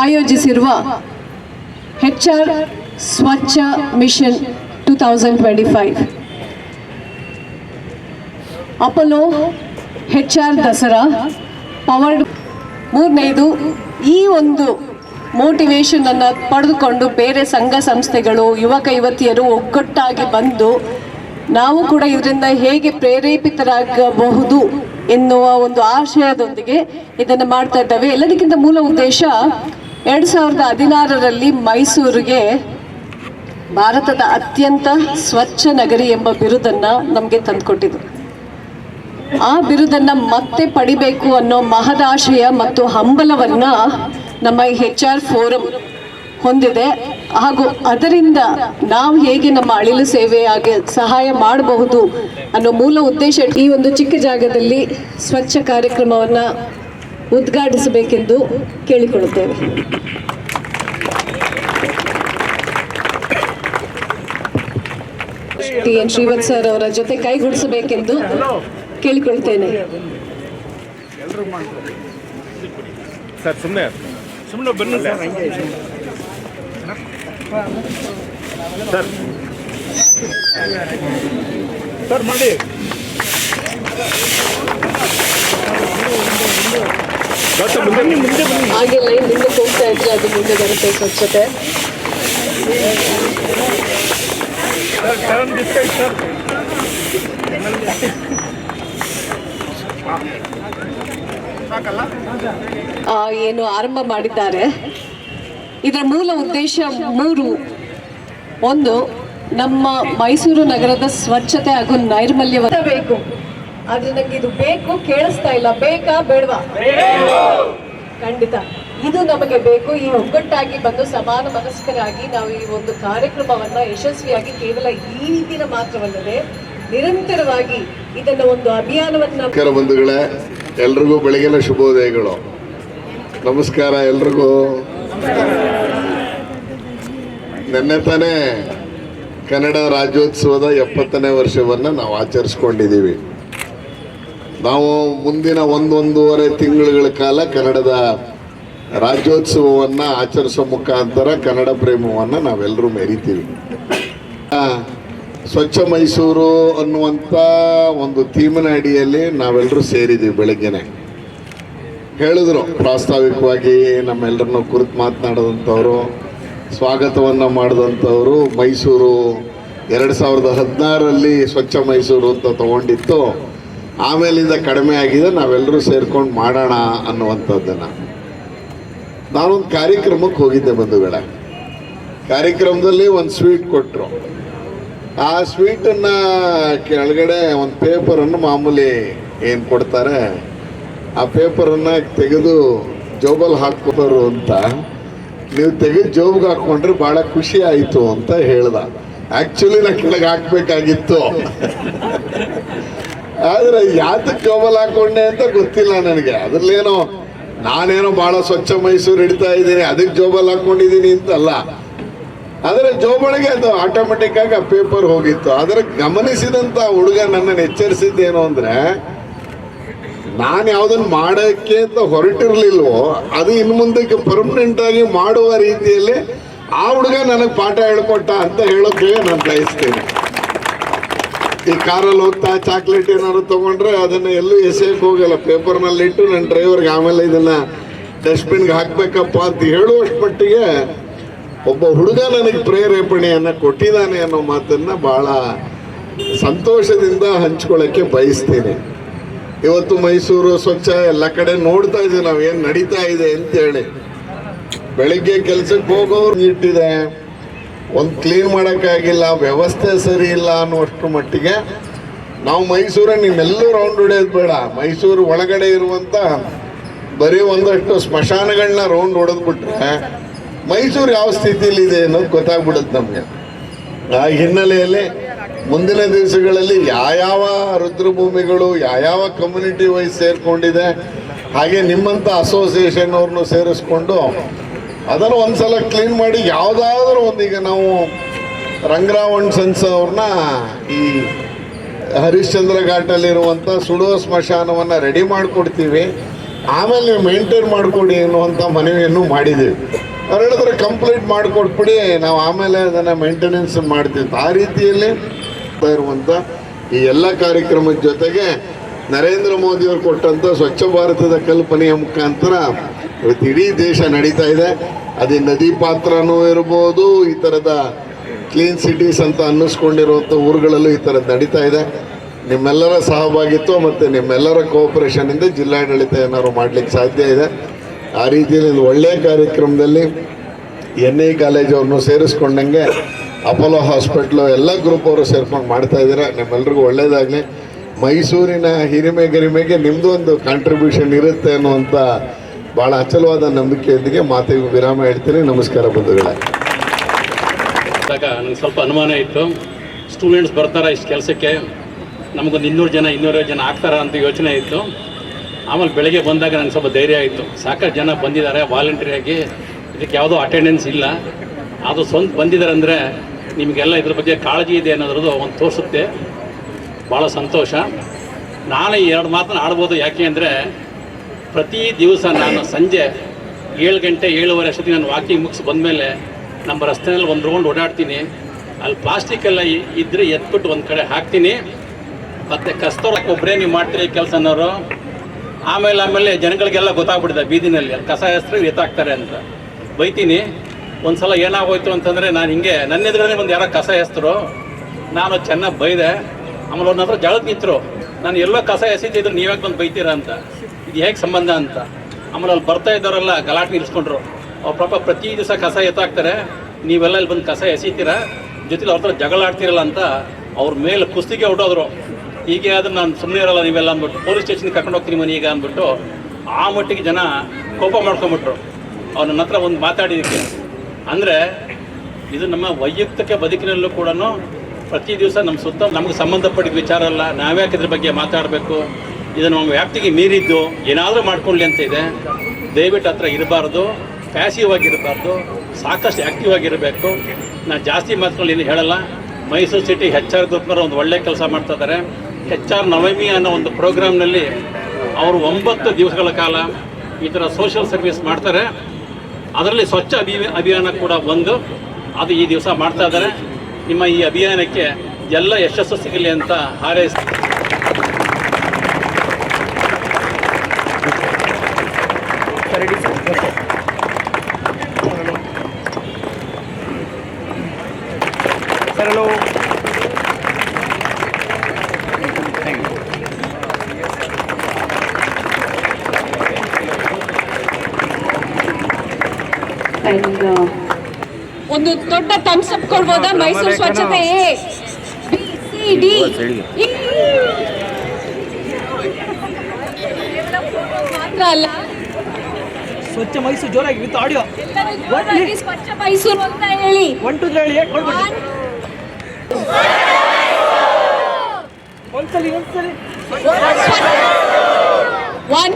ಆಯೋಜಿಸಿರುವ H R Swachh mission two thousand twenty five. Apollo H R Dasara, powered ಮೂರನೇದು ಈ ಒಂದು motivation ಅನ್ನು ಪಡೆದುಕೊಂಡು ಬೇರೆ ಸಂಘ ಸಂಸ್ಥೆಗಳು ಯುವಕ ಯುವತಿಯರು ಒಗ್ಗಟ್ಟಾಗಿ ಬಂದು ನಾವು ಕೂಡ ಇದರಿಂದ ಹೇಗೆ ಪ್ರೇರೇಪಿತರಾಗಬಹುದು ಎನ್ನುವ ಒಂದು ಆಶಯದೊಂದಿಗೆ ಇದನ್ನು ಮಾಡ್ತಾ ಇದ್ದಾವೆ. ಎಲ್ಲದಕ್ಕಿಂತ ಮೂಲ ಉದ್ದೇಶ ಎರಡು ಸಾವಿರದ ಹದಿನಾರರಲ್ಲಿ ಮೈಸೂರಿಗೆ ಭಾರತದ ಅತ್ಯಂತ ಸ್ವಚ್ಛ ನಗರಿ ಎಂಬ ಬಿರುದನ್ನು ನಮಗೆ ತಂದುಕೊಟ್ಟಿದ್ರು. ಆ ಬಿರುದನ್ನ ಮತ್ತೆ ಪಡಿಬೇಕು ಅನ್ನೋ ಮಹದಾಶಯ ಮತ್ತು ಹಂಬಲವನ್ನ ನಮ್ಮ ಹೆಚ್ ಆರ್ ಫೋರಂ ಹೊಂದಿದೆ. ಹಾಗೂ ಅದರಿಂದ ನಾವು ಹೇಗೆ ನಮ್ಮ ಅಳಿಲು ಸೇವೆಯಾಗಿ ಸಹಾಯ ಮಾಡಬಹುದು ಅನ್ನೋ ಮೂಲ ಉದ್ದೇಶ ಈ ಒಂದು ಚಿಕ್ಕ ಜಾಗದಲ್ಲಿ ಸ್ವಚ್ಛ ಕಾರ್ಯಕ್ರಮವನ್ನು ಉದ್ಘಾಟಿಸಬೇಕೆಂದು ಕೇಳಿಕೊಳ್ಳುತ್ತೇವೆ. ಟಿ ಎನ್ ಶ್ರೀವತ್ ಸರ್ ಅವರ ಜೊತೆ ಕೈಗೂಡಿಸಬೇಕೆಂದು ಕೇಳಿಕೊಳ್ತೇನೆ ಸುಮ್ಮನೆ ಸರ್. ಸರ್ ಮಾಡಿ. ಹಾಗೆ ಲೈನ್ ಮುಂದೆ ಹೋಗ್ತಾ ಇದ್ರೆ ಅದು ಮುಂದೆ ಬರುತ್ತೆ ಸ್ವಚ್ಛತೆ? ಏನು ಆರಂಭ ಮಾಡಿದ್ದಾರೆ. ಇದರ ಮೂಲ ಉದ್ದೇಶ ಮೂರು. ಒಂದು ನಮ್ಮ ಮೈಸೂರು ನಗರದ ಸ್ವಚ್ಛತೆ ಹಾಗೂ ನೈರ್ಮಲ್ಯ ಬೇಕು ಆದ್ರೆ ನಂಗೆ ಇದು ಬೇಕು ಕೇಳಿಸ್ತಾ ಇಲ್ಲ. ಬೇಕಾ ಬೇಡವಾ? ಖಂಡಿತ. ಇದು ನಮಗೆ ಬೇಕು. ಈ ಒಗ್ಗಟ್ಟಾಗಿ ಬಂದು ಸಮಾನ ಮನಸ್ಕರಾಗಿ ನಾವು ಈ ಒಂದು ಕಾರ್ಯಕ್ರಮವನ್ನ ಯಶಸ್ವಿಯಾಗಿ ಕೇವಲ ಈ ದಿನ ಮಾತ್ರವಲ್ಲದೆ ನಿರಂತರವಾಗಿ ಇದನ್ನ ಒಂದು ಅಭಿಯಾನವನ್ನ ಬಂಧುಗಳೇ. ಎಲ್ರಿಗೂ ಬೆಳಗಿನ ಶುಭೋದಯಗಳು. ನಮಸ್ಕಾರ ಎಲ್ರಿಗೂ. ನಿನ್ನೆ ತಾನೇ ಕನ್ನಡ ರಾಜ್ಯೋತ್ಸವದ ಎಪ್ಪತ್ತನೇ ವರ್ಷವನ್ನು ನಾವು ಆಚರಿಸ್ಕೊಂಡಿದ್ದೀವಿ. ನಾವು ಮುಂದಿನ ಒಂದೊಂದೂವರೆ ತಿಂಗಳುಗಳ ಕಾಲ ಕನ್ನಡದ ರಾಜ್ಯೋತ್ಸವವನ್ನು ಆಚರಿಸೋ ಮುಖಾಂತರ ಕನ್ನಡ ಪ್ರೇಮವನ್ನು ನಾವೆಲ್ಲರೂ ಮೆರಿತೀವಿ. ಸ್ವಚ್ಛ ಮೈಸೂರು ಅನ್ನುವಂಥ ಒಂದು ಥೀಮಿನ ಅಡಿಯಲ್ಲಿ ನಾವೆಲ್ಲರೂ ಸೇರಿದ್ದೀವಿ ಬೆಳಗ್ಗೆನೆ. ಹೇಳಿದ್ರು. ಪ್ರಾಸ್ತಾವಿಕವಾಗಿ ನಮ್ಮೆಲ್ಲರನ್ನು ಕುರಿತು ಮಾತನಾಡಿದಂಥವ್ರು, ಸ್ವಾಗತವನ್ನು ಮಾಡಿದಂಥವ್ರು ಮೈಸೂರು ಎರಡು ಸಾವಿರದ ಹದಿನಾರರಲ್ಲಿ ಸ್ವಚ್ಛ ಮೈಸೂರು ಅಂತ ತಗೊಂಡಿತ್ತು. ಆಮೇಲಿಂದ ಕಡಿಮೆ ಆಗಿದೆ ನಾವೆಲ್ಲರೂ ಸೇರ್ಕೊಂಡು ಮಾಡೋಣ ಅನ್ನುವಂಥದ್ದನ್ನು. ನಾನೊಂದು ಕಾರ್ಯಕ್ರಮಕ್ಕೆ ಹೋಗಿದ್ದೆ ಬಂಧುಗಳೇ. ಕಾರ್ಯಕ್ರಮದಲ್ಲಿ ಒಂದು ಸ್ವೀಟ್ ಕೊಟ್ಟರು ಆ ಸ್ವೀಟನ್ನು ಕೆಳಗಡೆ ಒಂದು ಪೇಪರನ್ನು ಮಾಮೂಲಿ ಏನು ಕೊಡ್ತಾರೆ ಆ ಪೇಪರನ್ನು ತೆಗೆದು ಜೋಬಲ್ಲಿ ಹಾಕ್ಕೋರು ಅಂತ. ನೀವು ತೆಗೆದು ಜೋಬ್ಗೆ ಹಾಕ್ಕೊಂಡ್ರೆ ಭಾಳ ಖುಷಿ ಆಯಿತು ಅಂತ ಹೇಳ್ದ. ಆ್ಯಕ್ಚುಲಿ ನಾನು ಕೆಳಗೆ ಹಾಕ್ಬೇಕಾಗಿತ್ತು. ಆದರೆ ಯಾತಕ್ಕೆ ಜೋಬಲ್ ಹಾಕೊಂಡೆ ಅಂತ ಗೊತ್ತಿಲ್ಲ ನನಗೆ. ಅದರಲ್ಲೇನೋ ನಾನೇನೋ ಭಾಳ ಸ್ವಚ್ಛ ಮೈಸೂರು ಇಡ್ತಾ ಇದ್ದೀನಿ, ಅದಕ್ಕೆ ಜೋಬಲ್ಲಿ ಹಾಕ್ಕೊಂಡಿದ್ದೀನಿ ಅಂತಲ್ಲ. ಆದರೆ ಜೋಬಳಿಗೆ ಅದು ಆಟೋಮೆಟಿಕ್ ಆಗಿ ಆ ಪೇಪರ್ ಹೋಗಿತ್ತು. ಆದರೆ ಗಮನಿಸಿದಂಥ ಹುಡುಗ ನನ್ನನ್ನು ಎಚ್ಚರಿಸಿದ್ದೇನು ಅಂದರೆ ನಾನು ಯಾವುದನ್ನು ಮಾಡೋಕ್ಕೆ ಅಂತ ಹೊರಟಿರ್ಲಿಲ್ವೋ, ಅದು ಇನ್ನು ಮುಂದಕ್ಕೆ ಪರ್ಮನೆಂಟ್ ಆಗಿ ಮಾಡುವ ರೀತಿಯಲ್ಲಿ ಆ ಹುಡುಗ ನನಗೆ ಪಾಠ ಹೇಳ್ಕೊಟ್ಟ ಅಂತ ಹೇಳೋಕ್ಕೆ ನಾನು ಬಯಸ್ತೀನಿ. ಈ ಕಾರಲ್ಲಿ ಹೋಗ್ತಾ ಚಾಕ್ಲೇಟ್ ಏನಾದ್ರು ತಗೊಂಡ್ರೆ ಅದನ್ನ ಎಲ್ಲೂ ಎಸೆಯಕ್ಕೆ ಹೋಗಲ್ಲ. ಪೇಪರ್ನಲ್ಲಿ ಇಟ್ಟು ನನ್ನ ಡ್ರೈವರ್ಗೆ ಆಮೇಲೆ ಇದನ್ನ ಡಸ್ಟ್ಬಿನ್ಗೆ ಹಾಕ್ಬೇಕಪ್ಪ ಅಂತ ಹೇಳುವಷ್ಟು ಮಟ್ಟಿಗೆ ಒಬ್ಬ ಹುಡುಗ ನನಗೆ ಪ್ರೇರೇಪಣೆಯನ್ನು ಕೊಟ್ಟಿದ್ದಾನೆ ಅನ್ನೋ ಮಾತನ್ನ ಬಹಳ ಸಂತೋಷದಿಂದ ಹಂಚ್ಕೊಳ್ಳೋಕ್ಕೆ ಬಯಸ್ತೀನಿ. ಇವತ್ತು ಮೈಸೂರು ಸ್ವಚ್ಛ ಎಲ್ಲ ಕಡೆ ನೋಡ್ತಾ ಇದ್ದೀವಿ ನಾವು ಏನು ನಡೀತಾ ಇದೆ ಅಂತೇಳಿ ಬೆಳಿಗ್ಗೆ ಕೆಲ್ಸಕ್ಕೆ ಹೋಗೋರು ಇಟ್ಟಿದೆ ಒಂದು ಕ್ಲೀನ್ ಮಾಡೋಕ್ಕಾಗಿಲ್ಲ, ವ್ಯವಸ್ಥೆ ಸರಿ ಇಲ್ಲ ಅನ್ನುವಷ್ಟು ಮಟ್ಟಿಗೆ ನಾವು ಮೈಸೂರನ್ನು ನಿಮ್ಮೆಲ್ಲೂ ರೌಂಡ್ ಹೊಡೆಯೋದು ಬೇಡ. ಮೈಸೂರು ಒಳಗಡೆ ಇರುವಂಥ ಬರೀ ಒಂದಷ್ಟು ಸ್ಮಶಾನಗಳನ್ನ ರೌಂಡ್ ಹೊಡೆದ್ಬಿಟ್ರೆ ಮೈಸೂರು ಯಾವ ಸ್ಥಿತಿಲಿ ಇದೆ ಅನ್ನೋದು ಗೊತ್ತಾಗ್ಬಿಡುತ್ತೆ ನಮಗೆ. ಆ ಹಿನ್ನೆಲೆಯಲ್ಲಿ ಮುಂದಿನ ದಿವಸಗಳಲ್ಲಿ ಯಾವ ರುದ್ರಭೂಮಿಗಳು ಯಾವ್ಯಾವ ಕಮ್ಯುನಿಟಿ ವೈಸ್ ಸೇರಿಕೊಂಡಿದೆ, ಹಾಗೆ ನಿಮ್ಮಂಥ ಅಸೋಸಿಯೇಷನ್ ಅವ್ರನ್ನು ಸೇರಿಸ್ಕೊಂಡು ಅದನ್ನು ಒಂದ್ಸಲ ಕ್ಲೀನ್ ಮಾಡಿ ಯಾವುದಾದ್ರೂ ಒಂದೀಗ ನಾವು ರಂಗರಾವಣ್ ಸನ್ಸ್ ಅವ್ರನ್ನ ಈ ಹರಿಶ್ಚಂದ್ರ ಘಾಟಲ್ಲಿರುವಂಥ ಸುಡುವ ಸ್ಮಶಾನವನ್ನು ರೆಡಿ ಮಾಡಿಕೊಡ್ತೀವಿ. ಆಮೇಲೆ ನೀವು ಮೇಂಟೈನ್ ಮಾಡಿಕೊಡಿ ಅನ್ನುವಂಥ ಮನವಿಯನ್ನು ಮಾಡಿದ್ದೀವಿ. ಅವ್ರು ಹೇಳಿದ್ರೆ ಕಂಪ್ಲೀಟ್ ಮಾಡಿಕೊಟ್ಬಿಡಿ, ನಾವು ಆಮೇಲೆ ಅದನ್ನು ಮೇಂಟೆನೆನ್ಸ್ ಮಾಡ್ತೀವಿ. ಆ ರೀತಿಯಲ್ಲಿ ಇರುವಂಥ ಈ ಎಲ್ಲ ಕಾರ್ಯಕ್ರಮದ ಜೊತೆಗೆ ನರೇಂದ್ರ ಮೋದಿಯವರು ಕೊಟ್ಟಂಥ ಸ್ವಚ್ಛ ಭಾರತದ ಕಲ್ಪನೆಯ ಮುಖಾಂತರ ಇವತ್ತು ಇಡೀ ದೇಶ ನಡೀತಾ ಇದೆ. ಅದೇ ನದಿ ಪಾತ್ರನೂ ಇರ್ಬೋದು, ಈ ಥರದ ಕ್ಲೀನ್ ಸಿಟೀಸ್ ಅಂತ ಅನ್ನಿಸ್ಕೊಂಡಿರುವಂಥ ಊರುಗಳಲ್ಲೂ ಈ ಥರದ್ದು ನಡೀತಾ ಇದೆ. ನಿಮ್ಮೆಲ್ಲರ ಸಹಭಾಗಿತ್ವ ಮತ್ತು ನಿಮ್ಮೆಲ್ಲರ ಕೋಆಪರೇಷನಿಂದ ಜಿಲ್ಲಾಡಳಿತ ಏನಾದ್ರು ಮಾಡ್ಲಿಕ್ಕೆ ಸಾಧ್ಯ ಇದೆ. ಆ ರೀತಿಯಲ್ಲಿ ಒಂದು ಒಳ್ಳೆಯ ಕಾರ್ಯಕ್ರಮದಲ್ಲಿ ಎನ್ ಐ ಕಾಲೇಜ್ ಅವ್ರನ್ನೂ ಸೇರಿಸ್ಕೊಂಡಂಗೆ ಅಪೋಲೋ ಹಾಸ್ಪಿಟ್ಲು ಎಲ್ಲ ಗ್ರೂಪ್ ಅವರು ಸೇರ್ಕೊಂಡು ಮಾಡ್ತಾ ಇದ್ದೀರಾ ನಿಮ್ಮೆಲ್ರಿಗೂ ಒಳ್ಳೇದಾಗಲಿ. ಮೈಸೂರಿನ ಹಿರಿಮೆ ಗರಿಮೆಗೆ ನಿಮ್ಮದು ಒಂದು ಕಾಂಟ್ರಿಬ್ಯೂಷನ್ ಇರುತ್ತೆ ಅನ್ನುವಂಥ ಭಾಳ ಅಚಲವಾದ ನಂಬಿಕೆಯೊಂದಿಗೆ ಮಾತಿಗೆ ವಿರಾಮ ಹೇಳ್ತೀನಿ. ನಮಸ್ಕಾರ ಬಂಧುಗಳೇ. ನನಗೆ ಸ್ವಲ್ಪ ಅನುಮಾನ ಇತ್ತು. ಸ್ಟೂಡೆಂಟ್ಸ್ ಬರ್ತಾರ ಇಷ್ಟು ಕೆಲಸಕ್ಕೆ? ನಮಗೊಂದು ಇನ್ನೂರು ಜನ ಇನ್ನೂರೈವತ್ತು ಜನ ಆಗ್ತಾರ ಅಂತ ಯೋಚನೆ ಇತ್ತು. ಆಮೇಲೆ ಬೆಳಗ್ಗೆ ಬಂದಾಗ ನನಗೆ ಸ್ವಲ್ಪ ಧೈರ್ಯ ಆಯಿತು. ಸಾಕಷ್ಟು ಜನ ಬಂದಿದ್ದಾರೆ ವಾಲಂಟ್ರಿಯಾಗಿ ಇದಕ್ಕೆ ಯಾವುದೋ ಅಟೆಂಡೆನ್ಸ್ ಇಲ್ಲ. ಅದು ಸ್ವಂತ ಬಂದಿದ್ದಾರೆ ಅಂದರೆ ನಿಮಗೆಲ್ಲ ಇದ್ರ ಬಗ್ಗೆ ಕಾಳಜಿ ಇದೆ ಅನ್ನೋದ್ರದ್ದು ಒಂದು ತೋರಿಸುತ್ತೆ. ಭಾಳ ಸಂತೋಷ. ಈ ಎರಡು ಮಾತನ್ನು ಆಡ್ಬೋದು ಯಾಕೆ ಅಂದರೆ ಪ್ರತಿ ದಿವಸ ನಾನು ಸಂಜೆ ಏಳು ಗಂಟೆ ಏಳುವರೆ ಅಷ್ಟೊತ್ತಿಗೆ ನಾನು ವಾಕಿಂಗ್ ಮುಗಿಸಿ ಬಂದಮೇಲೆ ನಮ್ಮ ರಸ್ತೆಯಲ್ಲಿ ಒಂದು ರೌಂಡ್ ಓಡಾಡ್ತೀನಿ. ಅಲ್ಲಿ ಪ್ಲಾಸ್ಟಿಕ್ ಎಲ್ಲ ಇದ್ದರೆ ಎತ್ಬಿಟ್ಟು ಒಂದು ಕಡೆ ಹಾಕ್ತೀನಿ. ಮತ್ತು ಕಸ್ತೂರ ಒಬ್ಬರೇ ನೀವು ಮಾಡ್ತೀರಿ ಅನ್ನೋರು, ಆಮೇಲೆ ಆಮೇಲೆ ಜನಗಳಿಗೆಲ್ಲ ಗೊತ್ತಾಗ್ಬಿಟ್ಟಿದೆ ಬೀದಿನಲ್ಲಿ. ಕಸ ಹೆಸರು ಎತ್ತಾಕ್ತಾರೆ ಅಂತ. ಬೈತೀನಿ. ಒಂದು ಸಲ ಏನಾಗೋಯ್ತು ಅಂತಂದರೆ ನಾನು ಹಿಂಗೆ, ನನ್ನ ಎದುರೇ ಒಂದು ಯಾರೋ ಕಸ ಎಸ್ತರು ನಾನು ಚೆನ್ನಾಗಿ ಬೈದೆ. ಆಮೇಲೆ ಅವ್ರನ್ನ ಹತ್ರ ಜಳಕ್ಕೆ ನಿಂತರು. ನಾನು ಎಲ್ಲೋ ಕಸ ಎಸಿತಿದ್ರು ನೀವ್ಯಾಕೆ ಬಂದು ಬೈತೀರಾ ಅಂತ. ಇದು ಹೇಗೆ ಸಂಬಂಧ ಅಂತ. ಆಮೇಲೆ ಅಲ್ಲಿ ಬರ್ತಾ ಇದ್ದವರೆಲ್ಲ ಗಲಾಟೆ ನಿಲ್ಲಿಸ್ಕೊಂಡ್ರು ಅವ್ರ ಪಾಪ ಪ್ರತಿ ದಿವಸ ಕಸ ಎತ್ತಾಕ್ತಾರೆ. ನೀವೆಲ್ಲ ಇಲ್ಲಿ ಬಂದು ಕಸ ಎಸಿತೀರಾ? ಜೊತೆಲಿ ಅವ್ರ ಹತ್ರ ಜಗಳ ಆಡ್ತಿರಲ್ಲ ಅಂತ ಅವ್ರ ಮೇಲೆ ಕುಸ್ತಿಗೆ ಹೊಟ್ಟೋದ್ರು ಹೀಗೆ ಆದ್ರೆ ನಾನು ಸುಮ್ಮನೆ ಇರಲ್ಲ ನೀವೆಲ್ಲ ಅಂದ್ಬಿಟ್ಟು. ಪೊಲೀಸ್ ಸ್ಟೇಷನ್ಗೆ ಕರ್ಕೊಂಡು ಹೋಗ್ತೀನಿ ಮನೆಗೆ ಅಂದ್ಬಿಟ್ಟು ಆ ಮಟ್ಟಿಗೆ ಜನ ಕೋಪ ಮಾಡ್ಕೊಂಬಿಟ್ರು ಅವ್ರು ನನ್ನ ಹತ್ರ ಒಂದು ಮಾತಾಡಿದ್ದಕ್ಕೆ ಅಂದರೆ ಇದು ನಮ್ಮ ವೈಯಕ್ತಿಕ ಬದುಕಿನಲ್ಲೂ ಕೂಡ ಪ್ರತಿ ದಿವಸ ನಮ್ಮ ಸುತ್ತ ನಮಗೆ ಸಂಬಂಧಪಟ್ಟಿದ ವಿಚಾರ ಅಲ್ಲ. ನಾವ್ಯಾಕೆ ಇದ್ರ ಬಗ್ಗೆ ಮಾತಾಡಬೇಕು? ಇದನ್ನು ನಮ್ಮ ವ್ಯಾಪ್ತಿಗೆ ಮೀರಿದ್ದು ಏನಾದರೂ ಮಾಡ್ಕೊಳ್ಳಿ ಅಂತ ಇದೆ. ದಯವಿಟ್ಟು ಹತ್ರ ಇರಬಾರ್ದು. ಪ್ಯಾಸಿವ್ ಆಗಿರಬಾರ್ದು. ಸಾಕಷ್ಟು ಆ್ಯಕ್ಟಿವ್ ಆಗಿರಬೇಕು. ನಾನು ಜಾಸ್ತಿ ಮಾತುಗಳು ಏನು ಹೇಳಲ್ಲ. ಮೈಸೂರು ಸಿಟಿ ಹೆಚ್ ಆರ್ ಗ್ರೂಪ್ನವರು ಒಂದು ಒಳ್ಳೆ ಕೆಲಸ ಮಾಡ್ತಾ ಇದ್ದಾರೆ ಹೆಚ್ ಆರ್ ನವಮಿ ಅನ್ನೋ ಒಂದು ಪ್ರೋಗ್ರಾಮ್ನಲ್ಲಿ ಅವರು ಒಂಬತ್ತು ದಿವಸಗಳ ಕಾಲ ಈ ಥರ ಸೋಷಿಯಲ್ ಸರ್ವಿಸ್ ಮಾಡ್ತಾರೆ. ಅದರಲ್ಲಿ ಸ್ವಚ್ಛ ಅಭಿ ಅಭಿಯಾನ ಕೂಡ ಒಂದು. ಅದು ಈ ದಿವಸ ಮಾಡ್ತಾ ಇದ್ದಾರೆ. ನಿಮ್ಮ ಈ ಅಭಿಯಾನಕ್ಕೆ ಎಲ್ಲ ಯಶಸ್ಸು ಸಿಗಲಿ ಅಂತ ಹಾರೈಸ್ ಸರ್ ಹಲೋ ಒಂದು ದೊಡ್ಡ ಥಮ್ಸ್ ಅಪ್ ಕೊಡ್ಬೋದಾ? ಮೈಸೂರು ಸ್ವಚ್ಛತೆ ಎ ಬಿ ಸಿ ಡಿ ಮಾತ್ರ ಅಲ್ಲ. ಸ್ವಚ್ಛ ಮೈಸೂರು ಜೋರಾಗಿ ವಿತ್ ಆಡಿಯೋ ಸ್ವಚ್ಛ ಮೈಸೂರು ಅಂತ ಹೇಳಿ. ಒನ್ ಟು ಹೇಳಿ ಕೊಡ್ಬಿಡಿ ಒಂದ್ಸಲಿ ಒಂದ್ಸಲಿ. ಒನ್